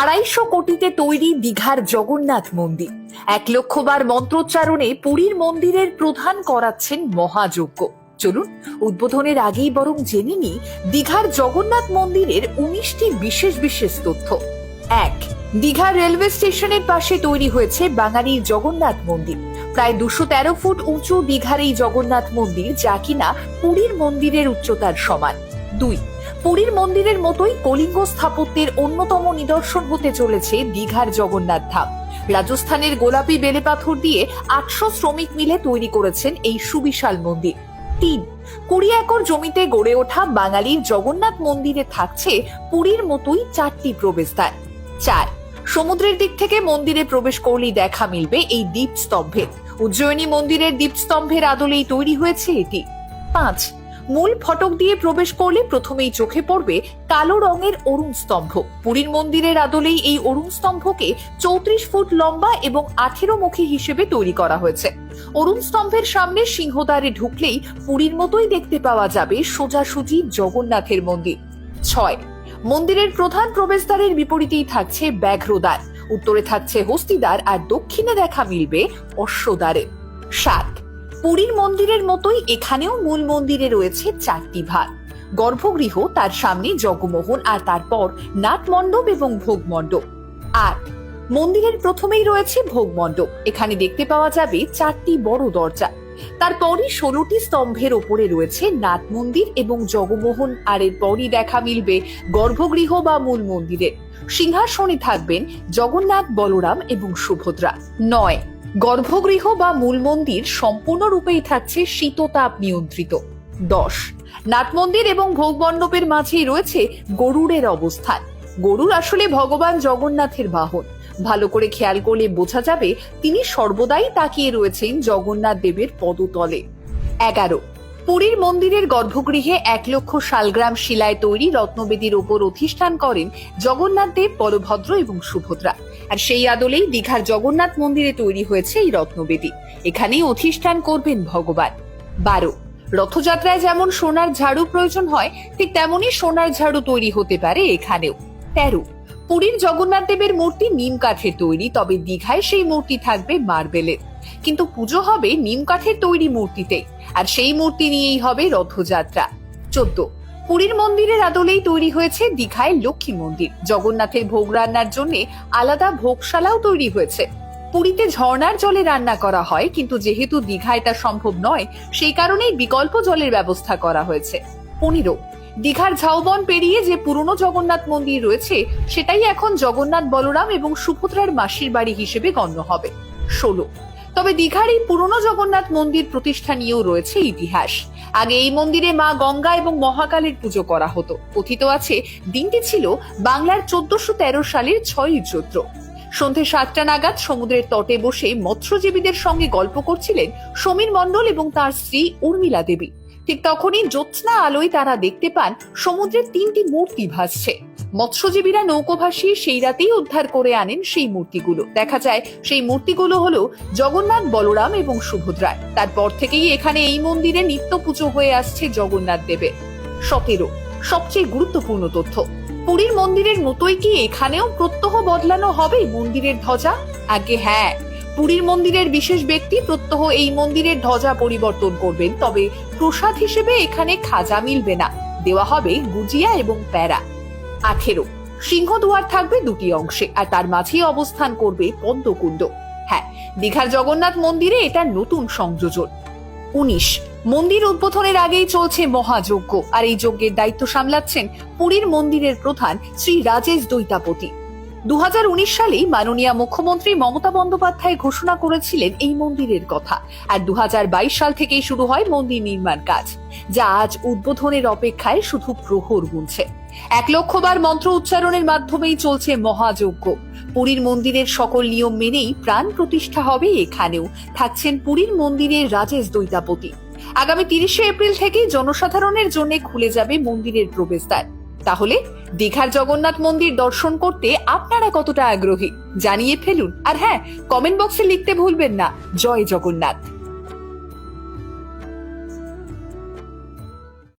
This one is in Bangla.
আড়াইশো কোটিতে তৈরি দীঘার জগন্নাথ মন্দির। এক লক্ষবার মন্ত্রোচ্চারণে পুরীর মন্দিরের প্রধান করাচ্ছেন মহাযজ্ঞ। চলুন, উদ্বোধনের আগেই বরং জেনে নিই দীঘার জগন্নাথ মন্দিরের উনিশটি বিশেষ বিশেষ তথ্য। এক, দীঘা রেলওয়ে স্টেশনের পাশে তৈরি হয়েছে বাঙালির জগন্নাথ মন্দির। প্রায় দুশো তেরো ফুট উঁচু দীঘার এই জগন্নাথ মন্দির যা কিনা পুরীর মন্দিরের উচ্চতার সমান। দুই পুরীর মন্দিরের মতোই কলিঙ্গ স্থাপত্যের অন্যতম নিদর্শন হতে চলেছে দীঘার জগন্নাথ ধাম। রাজস্থানের গোলাপি বেলেপাথর দিয়ে আটশো শ্রমিক মিলে তৈরি করেছেন এই সুবিশাল মন্দির। তিন, কুড়ি একর জমিতে গড়ে ওঠা বাঙালির জগন্নাথ মন্দিরে থাকছে পুরীর মতোই চারটি প্রবেশদ্বার। চার, সমুদ্রের দিক থেকে মন্দিরে প্রবেশ করলেই দেখা মিলবে এই দ্বীপস্তম্ভের উজ্জয়িনী মন্দিরের দ্বীপস্তম্ভের আদলেই তৈরি হয়েছে এটি। পাঁচ মূল ফটক দিয়ে প্রবেশ করলে প্রথমেই চোখে পড়বে কালো রঙের অরুণ স্তম্ভ। পুরীর মন্দিরের আদলেই এই অরুণ স্তম্ভকে চৌত্রিশ ফুট লম্বা এবং আঠেরো মুখী হিসেবে তৈরি করা হয়েছে। অরুণ স্তম্ভের সামনে সিংহদ্বারে ঢুকলেই পুরীর মতোই দেখতে পাওয়া যাবে সোজাসুজি জগন্নাথের মন্দির। ছয়, মন্দিরের প্রধান প্রবেশদ্বারের বিপরীতেই থাকছে ব্যাঘ্রদ্বার। উত্তরে থাকছে হস্তিদ্বার আর দক্ষিণে দেখা মিলবে অশ্বদ্বারে। সাত পুরীর মন্দিরের মতোই এখানেও মূল মন্দিরে রয়েছে চারটি ভাগ। গর্ভগৃহ, তার সামনে জগমোহন আর তারপর নাটমণ্ডপ এবং ভোগমণ্ডপ। আর মন্দিরের প্রথমেই রয়েছে ভোগমণ্ডপ। এখানে দেখতে পাওয়া যাবে চারটি বড় দরজা। তারপরই ষোলোটি স্তম্ভের ওপরে রয়েছে নাট মন্দির এবং জগমোহন, আর এরপরই দেখা মিলবে গর্ভগৃহ বা মূল মন্দিরের সিংহাসনে থাকবেন জগন্নাথ, বলরাম এবং সুভদ্রা। নয়, গর্ভগৃহ বা মূল মন্দির সম্পূর্ণরূপেই থাকছে শীততাপ নিয়ন্ত্রিত। দশ নাট মন্দির এবং ভোগ মণ্ডপের মাঝেই রয়েছে গরুড়ের অবস্থান। গরুর আসলে ভগবান জগন্নাথের বাহন। ভালো করে খেয়াল করলে বোঝা যাবে তিনি সর্বদাই তাকিয়ে রয়েছেন জগন্নাথ দেবের পদতলে। এগারো। পুরীর মন্দিরের গর্ভগৃহে এক লক্ষ শালগ্রাম শিলায় তৈরি রত্নবেদীর ওপর অধিষ্ঠান করেন জগন্নাথ দেব, বলভদ্র এবং সুভদ্রা। আর সেই আদলেই দীঘার জগন্নাথ মন্দিরে তৈরি হয়েছে এই রত্নবেদী। এখানেই অধিষ্ঠান করবেন ভগবান। বারো। রথযাত্রায় যেমন সোনার ঝাড়ু প্রয়োজন হয়, ঠিক তেমনই সোনার ঝাড়ু তৈরি হতে পারে এখানেও। তেরো। পুরীর জগন্নাথ দেবের মূর্তি নিম কাঠের তৈরি, তবে দীঘায় সেই মূর্তি থাকবে মার্বেলের। কিন্তু পুজো হবে নিম কাঠের তৈরি মূর্তিতে, আর সেই মূর্তি নিয়েই হবে রথযাত্রা। চোদ্দ। পুরীর মন্দিরের আদলেই তৈরি হয়েছে দীঘায় লক্ষ্মী মন্দির। জগন্নাথের ভোগ রান্নার জন্য আলাদা ভোগশালাও তৈরি হয়েছে। পুরীতে ঝর্ণার জলে রান্না করা হয়, কিন্তু যেহেতু দীঘা তা সম্ভব নয়, সেই কারণেই বিকল্প জলের ব্যবস্থা করা হয়েছে। পনেরো। দীঘার ঝাউবন পেরিয়ে যে পুরনো জগন্নাথ মন্দির রয়েছে, সেটাই এখন জগন্নাথ বলরাম এবং সুভদ্রার মাসির বাড়ি হিসেবে গণ্য হবে। ষোলো। তবে দীঘার এই পুরনো জগন্নাথ মন্দির প্রতিষ্ঠা নিয়েও রয়েছে ইতিহাস। আগে এই মন্দিরে মা গঙ্গা এবং মহাকালের পুজো করা হতো। কথিত আছে, দিনটি ছিল বাংলার চোদ্দশো তেরো সালের ছয়ই চৈত্র। সন্ধে সাতটা নাগাদ সমুদ্রের তটে বসে মৎস্যজীবীদের সঙ্গে গল্প করছিলেন সমীর মণ্ডল এবং তার স্ত্রী উর্মিলা দেবী। ঠিক তখনই জ্যোৎস্না আলোয় তারা দেখতে পান সমুদ্রের তিনটি মূর্তি ভাসছে। মৎস্যজীবীরা নৌকো ভাসিয়ে সেই রাতেই উদ্ধার করে আনেন সেই মূর্তিগুলো। দেখা যায় সেই মূর্তিগুলো হলো জগন্নাথ বলরাম এবং সুভদ্রায় তারপর থেকেই এখানে এই মন্দিরে নিত্য পুজো হয়ে আসছে জগন্নাথ দেবের। সতেরো, সবচেয়ে গুরুত্বপূর্ণ তথ্য। পুরীর মন্দিরের মতোই কি এখানেও প্রত্যহ বদলানো হবে মন্দিরের ধ্বজা? আগে হ্যাঁ। পুরীর মন্দিরের বিশেষ ব্যক্তি প্রত্যহ এই মন্দিরের ধ্বজা পরিবর্তন করবেন, তবে প্রসাদ হিসেবে এখানে খাজা মিলবে না। দেওয়া হবে গুজিয়া এবং প্যারা। আঠেরো। সিংহদুয়ার থাকবে দুটি অংশে, আর তার মাঝেই অবস্থান করবে পদ্মকুণ্ড। হ্যাঁ দীঘার জগন্নাথ মন্দিরে এটা নতুন সংযোজন। উনিশ। মন্দির উদ্বোধনের আগেই চলছে মহাযজ্ঞ, আর এই যজ্ঞের দায়িত্ব সামলাচ্ছেন পুরীর মন্দিরের প্রধান শ্রী রাজেশ দৈতাপতি দু সালেই মাননীয় মুখ্যমন্ত্রী মমতা বন্দ্যোপাধ্যায় ঘোষণা করেছিলেন এই মন্দিরের কথা। আর দু হাজার বাইশ সাল থেকেই শুরু হয় মন্দির নির্মাণ কাজ, যা আজ উদ্বোধনের অপেক্ষায় শুধু প্রহর গুনছে। এক লক্ষবার মন্ত্র উচ্চারণের মাধ্যমেই চলছে মহাযজ্ঞ। পুরীর মন্দিরের সকল নিয়ম মেনেই প্রাণ প্রতিষ্ঠা হবে এখানেও, থাকছেন পুরীর মন্দিরের রাজেশ দৈতাপতি আগামী তিরিশে এপ্রিল থেকে জনসাধারণের জন্য খুলে যাবে মন্দিরের প্রবেশদ্বার। তাহলে দীঘার জগন্নাথ মন্দির দর্শন করতে আপনারা কতটা আগ্রহী? জানিয়ে ফেলুন। আর হ্যাঁ কমেন্ট বক্সে লিখতে ভুলবেন না। জয় জগন্নাথ।